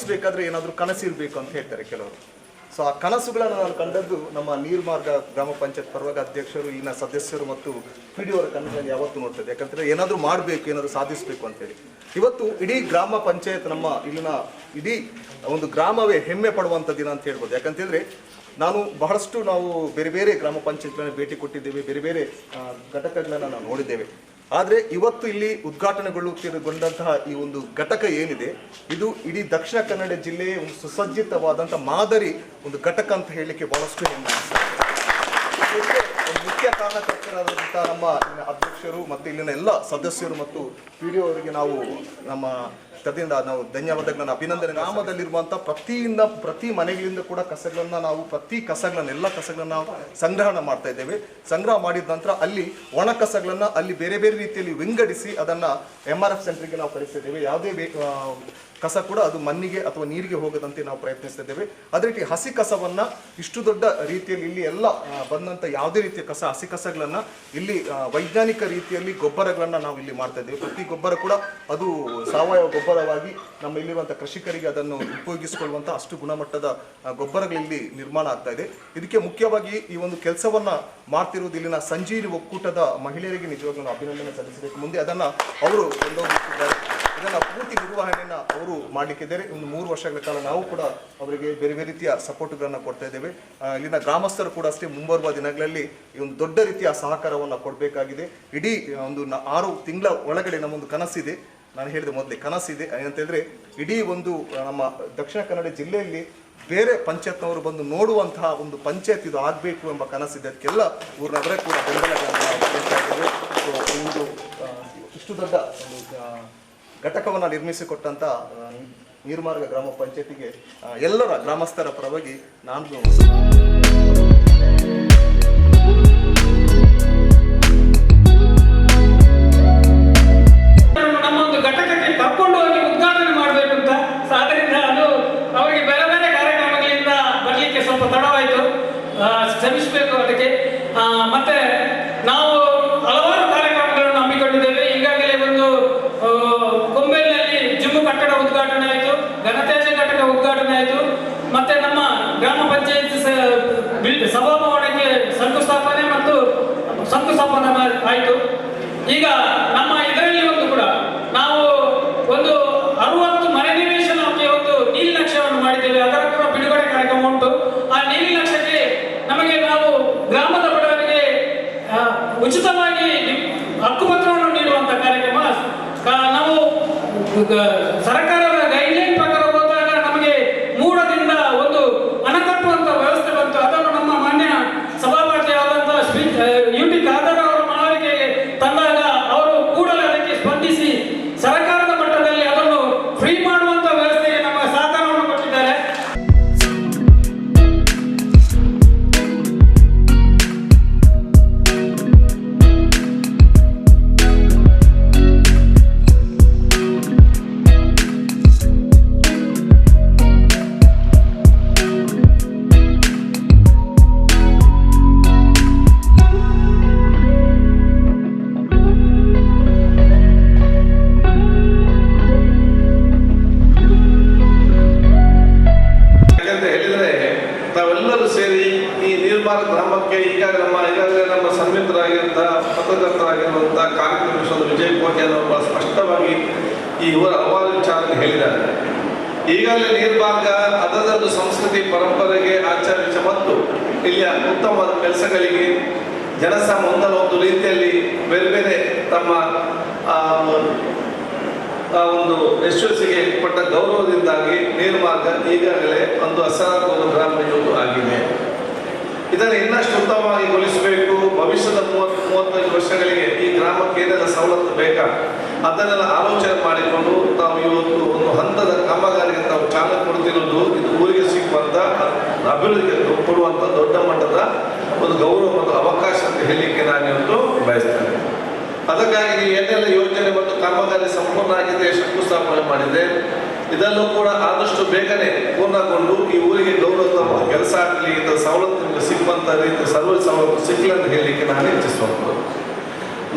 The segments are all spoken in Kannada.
ಸಾಧಿಸಬೇಕಾದ್ರೆ ಏನಾದರೂ ಕನಸಿರಬೇಕು ಅಂತ ಹೇಳ್ತಾರೆ ಕೆಲವರು. ಸೊ ಆ ಕನಸುಗಳನ್ನು ನಾನು ಕಂಡದ್ದು ನಮ್ಮ ನೀರ್ಮಾರ್ಗ ಗ್ರಾಮ ಪಂಚಾಯತ್ ಪರವಾಗಿ ಅಧ್ಯಕ್ಷರು ಈಗಿನ ಸದಸ್ಯರು ಮತ್ತು ಪಿ ಡಿ ಅವರ ಕನಸನ್ನು ಯಾವತ್ತೂ ನೋಡ್ತದೆ. ಯಾಕಂದರೆ ಏನಾದರೂ ಮಾಡಬೇಕು, ಏನಾದರೂ ಸಾಧಿಸಬೇಕು ಅಂತೇಳಿ ಇವತ್ತು ಇಡೀ ಗ್ರಾಮ ಪಂಚಾಯತ್ ನಮ್ಮ ಇಲ್ಲಿನ ಇಡೀ ಒಂದು ಗ್ರಾಮವೇ ಹೆಮ್ಮೆ ಪಡುವಂಥ ದಿನ ಅಂತ ಹೇಳ್ಬೋದು. ಯಾಕಂತೇಳಿದ್ರೆ ನಾನು ಬಹಳಷ್ಟು ನಾವು ಬೇರೆ ಬೇರೆ ಗ್ರಾಮ ಪಂಚಾಯತ್ಗಳನ್ನು ಭೇಟಿ ಕೊಟ್ಟಿದ್ದೇವೆ, ಬೇರೆ ಬೇರೆ ಘಟಕಗಳನ್ನು ನಾವು ನೋಡಿದ್ದೇವೆ. ಆದರೆ ಇವತ್ತು ಇಲ್ಲಿ ಉದ್ಘಾಟನೆಗೊಳ್ಳುತ್ತಿರುಗೊಂಡಂತಹ ಈ ಒಂದು ಘಟಕ ಏನಿದೆ, ಇದು ಇಡೀ ದಕ್ಷಿಣ ಕನ್ನಡ ಜಿಲ್ಲೆಯ ಒಂದು ಸುಸಜ್ಜಿತವಾದಂಥ ಮಾದರಿ ಒಂದು ಘಟಕ ಅಂತ ಹೇಳಲಿಕ್ಕೆ ಬಹಳಷ್ಟು ಹೆಮ್ಮೆ ಮುಖ್ಯ ಕಾರಣಕರ್ತರಾದಂಥ ನಮ್ಮ ಅಧ್ಯಕ್ಷರು ಮತ್ತು ಇಲ್ಲಿನ ಎಲ್ಲ ಸದಸ್ಯರು ಮತ್ತು ಪಿ ಡಿ ಅವರಿಗೆ ನಾವು ನಮ್ಮ ಕದಿಂದ ನಾವು ಧನ್ಯವಾದಗಳನ್ನು, ಅಭಿನಂದನೆ. ಗ್ರಾಮದಲ್ಲಿರುವಂಥ ಪ್ರತಿಯಿಂದ ಪ್ರತಿ ಮನೆಗಳಿಂದ ಕೂಡ ಕಸಗಳನ್ನ ನಾವು, ಪ್ರತಿ ಕಸಗಳನ್ನ, ಎಲ್ಲ ಕಸಗಳನ್ನ ನಾವು ಸಂಗ್ರಹಣ ಮಾಡ್ತಾ ಇದ್ದೇವೆ. ಸಂಗ್ರಹ ಮಾಡಿದ ನಂತರ ಅಲ್ಲಿ ಒಣ ಕಸಗಳನ್ನ ಅಲ್ಲಿ ಬೇರೆ ಬೇರೆ ರೀತಿಯಲ್ಲಿ ವಿಂಗಡಿಸಿ ಅದನ್ನ ಎಂ ಆರ್ ಎಫ್ ಸೆಂಟ್ರಿಗೆ ನಾವು ಕಳಿಸ್ತಿದ್ದೇವೆ ಯಾವುದೇ ಕಸ ಕೂಡ ಅದು ಮಣ್ಣಿಗೆ ಅಥವಾ ನೀರಿಗೆ ಹೋಗದಂತೆ ನಾವು ಪ್ರಯತ್ನಿಸ್ತಿದ್ದೇವೆ ಅದೇ ರೀತಿ ಹಸಿ ಕಸವನ್ನ ಇಷ್ಟು ದೊಡ್ಡ ರೀತಿಯಲ್ಲಿ ಇಲ್ಲಿ ಎಲ್ಲ ಬಂದಂಥ ಯಾವುದೇ ರೀತಿಯ ಕಸ, ಹಸಿ ಕಸಗಳನ್ನ ಇಲ್ಲಿ ವೈಜ್ಞಾನಿಕ ರೀತಿಯಲ್ಲಿ ಗೊಬ್ಬರಗಳನ್ನ ನಾವು ಇಲ್ಲಿ ಮಾಡ್ತಾ ಇದ್ದೇವೆ. ಪ್ರತಿ ಗೊಬ್ಬರ ಕೂಡ ಅದು ಸಾವಯವ ಗೊಬ್ಬರವಾಗಿ ನಮ್ಮ ಇಲ್ಲಿರುವಂಥ ಕೃಷಿಕರಿಗೆ ಅದನ್ನು ಉಪಯೋಗಿಸಿಕೊಳ್ಳುವಂಥ ಅಷ್ಟು ಗುಣಮಟ್ಟದ ಗೊಬ್ಬರಗಳಲ್ಲಿ ನಿರ್ಮಾಣ ಆಗ್ತಾ ಇದೆ. ಇದಕ್ಕೆ ಮುಖ್ಯವಾಗಿ ಈ ಒಂದು ಕೆಲಸವನ್ನ ಮಾಡ್ತಿರುವುದು ಇಲ್ಲಿನ ಸಂಜೀವಿ ಒಕ್ಕೂಟದ ಮಹಿಳೆಯರಿಗೆ ನಿಜವಾಗ್ಲೂ ಅಭಿನಂದನೆ ಸಲ್ಲಿಸಬೇಕು. ಮುಂದೆ ಅದನ್ನ ಅವರು ಕೊಂಡೋಗುತ್ತಿದ್ದಾರೆ ಇದನ್ನ ಪೂರ್ತಿ ನಿರ್ವಹಣೆಯನ್ನು ಅವರು ಮಾಡಲಿಕ್ಕಿದ್ದಾರೆ. ಒಂದು ಮೂರು ವರ್ಷಗಳ ಕಾಲ ನಾವು ಕೂಡ ಅವರಿಗೆ ಬೇರೆ ಬೇರೆ ರೀತಿಯ ಸಪೋರ್ಟ್ಗಳನ್ನು ಕೊಡ್ತಾ ಇದ್ದೇವೆ. ಇಲ್ಲಿನ ಗ್ರಾಮಸ್ಥರು ಕೂಡ ಅಷ್ಟೇ ಮುಂಬರುವ ದಿನಗಳಲ್ಲಿ ಈ ಒಂದು ದೊಡ್ಡ ರೀತಿಯ ಸಹಕಾರವನ್ನು ಕೊಡಬೇಕಾಗಿದೆ. ಇಡೀ ಒಂದು ಆರು ತಿಂಗಳ ಒಳಗಡೆ ನಮ್ಮೊಂದು ಕನಸಿದೆ. ನಾನು ಹೇಳಿದೆ ಮೊದಲೇ ಕನಸಿದೆ. ಏನಂತ ಹೇಳಿದ್ರೆ ಇಡೀ ಒಂದು ನಮ್ಮ ದಕ್ಷಿಣ ಕನ್ನಡ ಜಿಲ್ಲೆಯಲ್ಲಿ ಬೇರೆ ಪಂಚಾಯತ್ನವರು ಬಂದು ನೋಡುವಂತಹ ಒಂದು ಪಂಚಾಯತ್ ಇದು ಆಗಬೇಕು ಎಂಬ ಕನಸಿದೆ. ಅದಕ್ಕೆಲ್ಲ ಊರಿನವರೇ ಕೂಡ ಬೆಂಬಲಗಳನ್ನು ಇಷ್ಟು ದೊಡ್ಡ ಘಟಕವನ್ನು ನಿರ್ಮಿಸಿಕೊಟ್ಟಂತ ಆ, ನೀರ್ಮಾರ್ಗ ಗ್ರಾಮ ಪಂಚಾಯತಿಗೆ ಎಲ್ಲರ ಗ್ರಾಮಸ್ಥರ ಪರವಾಗಿ ನಾನು ಶಂಕುಸ್ಥಾಪನೆ ಸಂಪನ್ನ ಆಯಿತು. ಈಗ ನಮ್ಮ ಇದರಲ್ಲಿ ಒಂದು ಕೂಡ, ನಾವು ಒಂದು ಅರುವತ್ತು ಮನೆ ನಿವೇಶನಕ್ಕೆ ಒಂದು ನೀಲಿ ನಕ್ಷೆಯನ್ನು ಮಾಡಿದ್ದೇವೆ. ಅದರ ಕೂಡ ಬಿಡುಗಡೆ ಕಾರ್ಯಕ್ರಮ ಉಂಟು. ಆ ನೀಲಿ ನಕ್ಷೆಗೆ ನಮಗೆ ನಾವು ಗ್ರಾಮದ ಬಡವರಿಗೆ ಉಚಿತವಾಗಿ ಹಕ್ಕುಪತ್ರವನ್ನು ನೀಡುವಂತ ಕಾರ್ಯಕ್ರಮ. ನಾವು, ಗ- ನಿರ್ಮಾಣ ಗ್ರಾಮಕ್ಕೆ ಈಗ ನಮ್ಮ, ಈಗಾಗಲೇ ನಮ್ಮ ಸನ್ಮಿತರಾಗಿರುವಂತಹ ಪತ್ರಕರ್ತರಾಗಿರುವಂತಹ ಕಾರ್ಯಕ್ರಮ ವಿಜಯ್ ಕೋಟೆ ಅನ್ನೋ ಸ್ಪಷ್ಟವಾಗಿ ಈ ಇವರ ಹಲವಾರು ವಿಚಾರಕ್ಕೆ ಹೇಳಿದ್ದಾರೆ. ಈಗಾಗಲೇ ನೀರ್ಭಾಗ ಅದರದ್ದು ಸಂಸ್ಕೃತಿ ಪರಂಪರೆಗೆ ಆಚರಿಸ ಮತ್ತು ಇಲ್ಲಿಯ ಉತ್ತಮವಾದ ಕೆಲಸಗಳಿಗೆ ಜನಸ ಮುಂದಲ ಒಂದು ರೀತಿಯಲ್ಲಿ ಬೇರೆ ಬೇರೆ ತಮ್ಮ ಒಂದು ಯಶಸ್ಸಿಗೆ ಕೊಟ್ಟ ಗೌರವದಿಂದಾಗಿ ನೀರ್ಮಾರ್ಗ ಈಗಾಗಲೇ ಒಂದು ಅಸಾಧಾರಣ ಗ್ರಾಮ ಆಗಿದೆ ಇದನ್ನು ಇನ್ನಷ್ಟು ಉತ್ತಮವಾಗಿ ಗೊಳಿಸಬೇಕು. ಭವಿಷ್ಯದ ಮೂವತ್ತು ಮೂವತ್ತೈದು ವರ್ಷಗಳಿಗೆ ಈ ಗ್ರಾಮಕ್ಕೆ ಏನೆಲ್ಲ ಸವಲತ್ತು ಬೇಕಾ? ಅದನ್ನೆಲ್ಲ ಆಲೋಚನೆ ಮಾಡಿಕೊಂಡು ತಾವು ಇವತ್ತು ಒಂದು ಹಂತದ ಕಾಮಗಾರಿಗೆ ತಾವು ಚಾಲನೆ ಕೊಡ್ತಿರೋದು ಇದು ಊರಿಗೆ ಸಿಗುವಂತ ಅಭಿವೃದ್ಧಿಗೆ ಕೊಡುವಂತ ದೊಡ್ಡ ಮಟ್ಟದ ಒಂದು ಗೌರವ ಮತ್ತು ಅವಕಾಶ ಅಂತ ಹೇಳಲಿಕ್ಕೆ ನಾನು ಇವತ್ತು ಬಯಸ್ತೇನೆ. ಅದಕ್ಕಾಗಿ ಏನೆಲ್ಲ ಯೋಜನೆ ಮತ್ತು ಕಾಮಗಾರಿ ಸಂಪೂರ್ಣ ಆಗಿದೆ ಶಂಕುಸ್ಥಾಪನೆ ಮಾಡಿದೆ. ಇದನ್ನು ಕೂಡ ಆದಷ್ಟು ಬೇಗನೆ ಪೂರ್ಣಗೊಂಡು ಈ ಊರಿಗೆ ಗೌರವ ಕೆಲಸ ಆಗಲಿ ಇಂಥ ಸವಲತ್ತು ನಿಮಗೆ ರೀತಿ ಸರ್ವ ಸವಲತ್ತು ಸಿಗಲಿ ಅಂತ ಹೇಳಲಿಕ್ಕೆ ನಾನು ಇಚ್ಛಿಸುವಂಥದ್ದು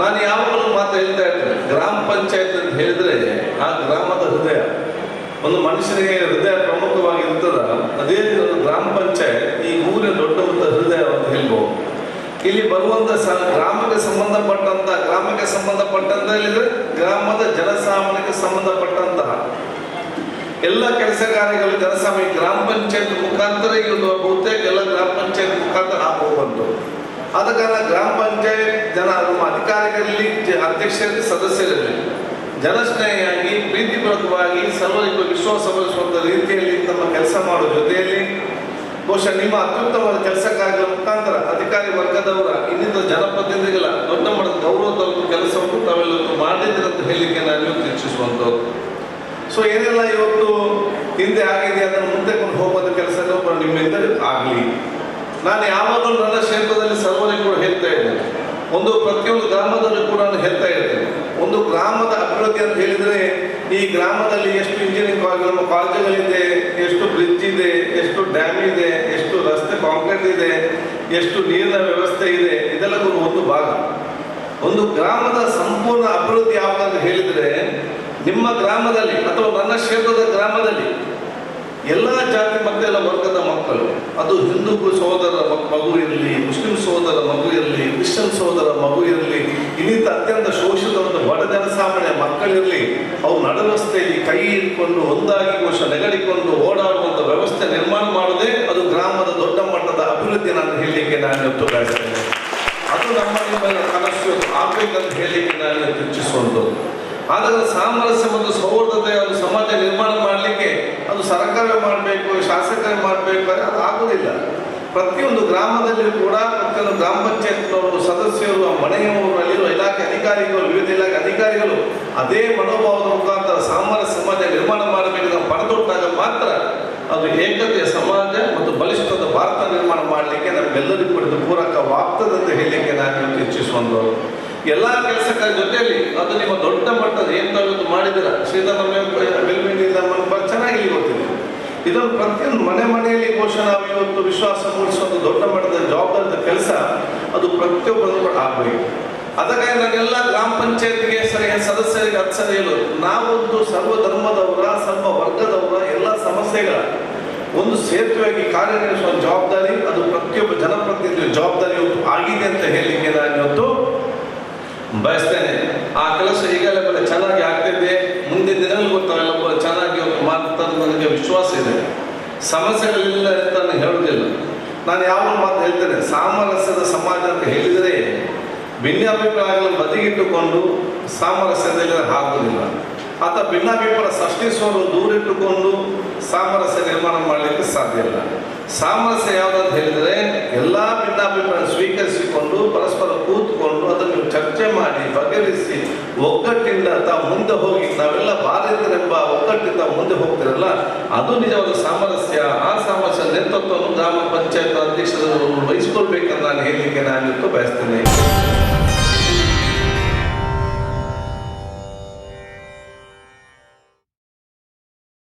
ನಾನು ಯಾವಾಗಲೂ ಮಾತು ಹೇಳ್ತಾ ಇರ್ತೇನೆ, ಗ್ರಾಮ ಪಂಚಾಯತ್ ಅಂತ ಹೇಳಿದ್ರೆ ಆ ಗ್ರಾಮದ ಹೃದಯ, ಒಂದು ಮನುಷ್ಯನಿಗೆ ಹೃದಯ ಪ್ರಮುಖವಾಗಿ ಇರ್ತದ, ಅದೇ ಗ್ರಾಮ ಪಂಚಾಯತ್ ಈ ಊರಿನ ದೊಡ್ಡ ಹೃದಯ ಅಂತ ಹೇಳ್ಬೋದು. ಇಲ್ಲಿ ಬರುವಂತ ಗ್ರಾಮಕ್ಕೆ ಸಂಬಂಧಪಟ್ಟಂತ ಗ್ರಾಮಕ್ಕೆ ಸಂಬಂಧಪಟ್ಟಂತ ಹೇಳಿದ್ರೆ ಗ್ರಾಮದ ಜನಸಾಮಾನ್ಯಕ್ಕೆ ಸಂಬಂಧಪಟ್ಟಂತಹ ಎಲ್ಲ ಕೆಲಸ ಕಾರ್ಯಗಳು ಜನಸಾಮಾನ್ಯ ಗ್ರಾಮ ಪಂಚಾಯತ್ ಮುಖಾಂತರ ಈಗ ಬಹುತೇಕ ಎಲ್ಲ ಗ್ರಾಮ ಪಂಚಾಯತ್ ಮುಖಾಂತರ ಆಗೋಗ್ಬಂತು ಆದ ಕಾರಣ ಗ್ರಾಮ ಪಂಚಾಯತ್ ಜನ ನಮ್ಮ ಅಧಿಕಾರಿಗಳಲ್ಲಿ ಅಧ್ಯಕ್ಷರಲ್ಲಿ, ಸದಸ್ಯರಲ್ಲಿ ಜನಸ್ನೇಹಿಯಾಗಿ, ಪ್ರೀತಿಪೂರ್ವಕವಾಗಿ, ಸರ್ವರಿಗೂ ವಿಶ್ವಾಸ ಬರೆಸುವಂಥ ರೀತಿಯಲ್ಲಿ ತಮ್ಮ ಕೆಲಸ ಮಾಡುವ ಜೊತೆಯಲ್ಲಿ ಬಹುಶಃ ನಿಮ್ಮ ಅತ್ಯುತ್ತಮವಾದ ಕೆಲಸ ಕಾರ್ಯಗಳ ಮುಖಾಂತರ ಅಧಿಕಾರಿ ವರ್ಗದವರ, ಇನ್ನಿತರ ಜನಪ್ರತಿನಿಧಿಗಳ, ದೊಡ್ಡ ಮಟ್ಟದ ಗೌರವ ತಲುಪುವ ಕೆಲಸವನ್ನು ತಾವೆಲ್ಲರೂ ಮಾಡಿದ್ದೀರಂತ ಹೇಳಿಕೆ ನಾನು ಇಚ್ಛಿಸುವಂಥದ್ದು ಸೊ ಏನೆಲ್ಲ, ಇವತ್ತು ಹಿಂದೆ ಆಗಿದೆ ಅದನ್ನು ಮುಂದೆ ಕೊಂಡು ಹೋಗುವಂಥ ಕೆಲಸ ನಿಮ್ಮಿಂದ ಆಗಲಿ. ನಾನು ಯಾವಾಗಲೂ ನನ್ನ ಕ್ಷೇತ್ರದಲ್ಲಿ ಸರ್ವರಿ ಕೂಡ ಹೇಳ್ತಾ ಇದ್ದೇನೆ. ಒಂದು ಪ್ರತಿಯೊಂದು ಗ್ರಾಮದಲ್ಲೂ ಕೂಡ ನಾನು ಹೇಳ್ತಾ ಇರ್ತೇನೆ ಒಂದು ಗ್ರಾಮದ ಅಭಿವೃದ್ಧಿ ಅಂತ ಹೇಳಿದರೆ, ಈ ಗ್ರಾಮದಲ್ಲಿ ಎಷ್ಟು ಇಂಜಿನಿಯರಿಂಗ್ ಕಾಲೇಜ್ ನಮ್ಮ ಕಾಲೇಜುಗಳಿದೆ ಎಷ್ಟು ಬ್ರಿಡ್ಜ್ ಇದೆ, ಎಷ್ಟು ಡ್ಯಾಮ್ ಇದೆ, ಎಷ್ಟು ರಸ್ತೆ ಕಾಂಕ್ರೀಟ್ ಇದೆ, ಎಷ್ಟು ನೀರಿನ ವ್ಯವಸ್ಥೆ ಇದೆ, ಇದೆಲ್ಲ ಒಂದು ಭಾಗ. ಒಂದು ಗ್ರಾಮದ ಸಂಪೂರ್ಣ ಅಭಿವೃದ್ಧಿ ಯಾವ್ದಂತ ಹೇಳಿದರೆ ನಿಮ್ಮ ಗ್ರಾಮದಲ್ಲಿ ಅಥವಾ ನನ್ನ ಕ್ಷೇತ್ರದ ಗ್ರಾಮದಲ್ಲಿ ಎಲ್ಲ ಜಾತಿ ಎಲ್ಲ ವರ್ಗದ ಮಕ್ಕಳು. ಅದು ಹಿಂದೂ ಸಹೋದರ ಮಗು ಇರಲಿ, ಮುಸ್ಲಿಂ ಸಹೋದರ ಮಗು ಇರಲಿ, ಕ್ರಿಶ್ಚಿಯನ್ ಸಹೋದರ ಮಗು ಇರಲಿ, ಇನ್ನಿತ ಅತ್ಯಂತ ಶೋಷಿತ ಒಂದು ಬಡ ಜನಸಾಮಾನ್ಯ ಮಕ್ಕಳಿರಲಿ, ಅವು ನಡವಸ್ಥೆಯಲ್ಲಿ ಕೈ ಇಟ್ಕೊಂಡು ಒಂದಾಗಿ ಕೋಶ ನೆಗಡಿಕೊಂಡು ಓಡಾಡುವಂಥ ವ್ಯವಸ್ಥೆ ನಿರ್ಮಾಣ ಮಾಡೋದೇ ಅದು ಗ್ರಾಮದ ದೊಡ್ಡ ಮಟ್ಟದ ಅಭಿವೃದ್ಧಿ ನಾನು ಹೇಳಲಿಕ್ಕೆ ನಾನು ಬಯಸ್ತೇನೆ. ಅದು ನಮ್ಮ ನಿಮ್ಮ ಕನಸು ಆಗ್ಬೇಕಂತ ಹೇಳಲಿಕ್ಕೆ ನಾನು ಇಚ್ಛಿಸುವಂಥದ್ದು ಆದರೆ ಸಾಮರಸ್ಯ ಮತ್ತು ಸೌಹಾರ್ದತೆ ಅದು ಸಮಾಜ ನಿರ್ಮಾಣ ಮಾಡಲಿಕ್ಕೆ ಅದು ಸರ್ಕಾರವೇ ಮಾಡಬೇಕು, ಶಾಸಕರೇ ಮಾಡಬೇಕು ಅದು ಆಗೋದಿಲ್ಲ. ಪ್ರತಿಯೊಂದು ಗ್ರಾಮದಲ್ಲಿಯೂ ಕೂಡ ಪ್ರತಿಯೊಂದು ಗ್ರಾಮ ಪಂಚಾಯತ್ನವರು, ಸದಸ್ಯರು ಮನೆಯವರು, ಅಲ್ಲಿರುವ ಇಲಾಖೆ ಅಧಿಕಾರಿಗಳು, ವಿವಿಧ ಇಲಾಖೆ ಅಧಿಕಾರಿಗಳು ಅದೇ ಮನೋಭಾವದ ಮುಖಾಂತರ ಸಾಮಾನ್ಯ ಸಮಾಜ ನಿರ್ಮಾಣ ಮಾಡಬೇಕು ಪಡೆದೊಟ್ಟಾಗ ಮಾತ್ರ ಅದು ಏಕತೆಯ ಸಮಾಜ ಮತ್ತು ಬಲಿಷ್ಠದ ಭಾರತ ನಿರ್ಮಾಣ ಮಾಡಲಿಕ್ಕೆ ನಮಗೆಲ್ಲರಿಗೂ ಪೂರಕವಾಗ್ತದೆ ಅಂತ ಹೇಳಲಿಕ್ಕೆ ನಾನು ಇಚ್ಛಿಸುವಂಥವ್ರು ಎಲ್ಲ ಕೆಲಸಗಳ ಜೊತೆಯಲ್ಲಿ ಅದು ನಿಮ್ಮ ದೊಡ್ಡ ಮಟ್ಟದ ಏನು ತಾವು ಇವತ್ತು ಮಾಡಿದ್ದೀರ ಶ್ರೀಧರ ಬೆಲ್ಮಿನಿಂದ ಚೆನ್ನಾಗಿ ಗೊತ್ತಿದೆ ಇದನ್ನು ಪ್ರತಿಯೊಂದು ಮನೆ ಮನೆಯಲ್ಲಿ ಬಹುಶಃ ಇವತ್ತು ವಿಶ್ವಾಸ ಮೂಡಿಸುವಂಥ ದೊಡ್ಡ ಮಟ್ಟದ ಜವಾಬ್ದಾರಿದ ಕೆಲಸ, ಅದು ಪ್ರತಿಯೊಬ್ಬರು ಕೂಡ ಆಗಬೇಕು. ಅದಕ್ಕಾಗಿ ನಾನೆಲ್ಲ ಗ್ರಾಮ ಪಂಚಾಯತ್ಗೆ ಸರಿ ಸದಸ್ಯರಿಗೆ ಅರ್ಥ ಸರಿ ಹೇಳೋದು. ನಾವೊಂದು ಸರ್ವ ಧರ್ಮದವರ ಸರ್ವ ವರ್ಗದವರ ಎಲ್ಲ ಸಮಸ್ಯೆಗಳ ಒಂದು ಸೇತುವೆಯಾಗಿ ಕಾರ್ಯನಿರ್ವಹಿಸುವ ಜವಾಬ್ದಾರಿ, ಅದು ಪ್ರತಿಯೊಬ್ಬ ಜನಪ್ರತಿನಿಧಿಯ ಜವಾಬ್ದಾರಿ ಆಗಿದೆ ಅಂತ ಹೇಳಿಕೆ ನಾನು ಇವತ್ತು ಬಯಸ್ತೇನೆ. ಆ ಕೆಲಸ ಈಗಲೇ ಬರೀ ಚೆನ್ನಾಗಿ ಆಗ್ತಿದೆ. ಮುಂದಿನ ದಿನಗಳು ಗೊತ್ತಾಗಲ್ಲ ಚೆನ್ನಾಗಿ ಮಾಡ್ತಾರೆ ನನಗೆ ವಿಶ್ವಾಸ ಇದೆ. ಸಮಸ್ಯೆಗಳಿಲ್ಲ ಅಂತ ನಾನು ಹೇಳುವುದಿಲ್ಲ. ನಾನು ಯಾವ ಮಾತು ಹೇಳ್ತೇನೆ, ಸಾಮರಸ್ಯದ ಸಮಾಜ ಅಂತ ಹೇಳಿದರೆ ಭಿನ್ನಾಭಿಪ್ರಾಯಗಳನ್ನು ಬದಿಗಿಟ್ಟುಕೊಂಡು ಸಾಮರಸ್ಯದಲ್ಲಿ ಆಗುವುದಿಲ್ಲ ಅಥವಾ ಭಿನ್ನಾಭಿಪ್ರಾಯ ಸೃಷ್ಟಿಸುವವರು ದೂರಿಟ್ಟುಕೊಂಡು ಸಾಮರಸ್ಯ ನಿರ್ಮಾಣ ಮಾಡಲಿಕ್ಕೆ ಸಾಧ್ಯ ಇಲ್ಲ. ಸಾಮರಸ್ಯ ಯಾವುದಂತ ಹೇಳಿದರೆ, ಎಲ್ಲ ಭಿನ್ನಾಭಿಪ್ರಾಯ ಸ್ವೀಕರಿಸಿಕೊಂಡು, ಪರಸ್ಪರ ಕೂತ್ಕೊಂಡು ಅದನ್ನು ಚರ್ಚೆ ಮಾಡಿ ಬಗೆಹರಿಸಿ ಒಗ್ಗಟ್ಟಿಂದ ತಾವು ಮುಂದೆ ಹೋಗಿ ನಾವೆಲ್ಲ ಭಾರತೀಯರೆಂಬ ಒಗ್ಗಟ್ಟಿಂದ ಮುಂದೆ ಹೋಗ್ತಿರಲ್ಲ, ಅದು ನಿಜವಾದ ಸಾಮರಸ್ಯ. ಆ ಸಾಮರಸ್ಯ ನೇತೃತ್ವವನ್ನು ಗ್ರಾಮ ಪಂಚಾಯತ್ ಅಧ್ಯಕ್ಷರು ವಹಿಸಿಕೊಳ್ಬೇಕಂತ ನಾನು ಹೇಳಲಿಕ್ಕೆ ನಾನು ಬಯಸ್ತೇನೆ.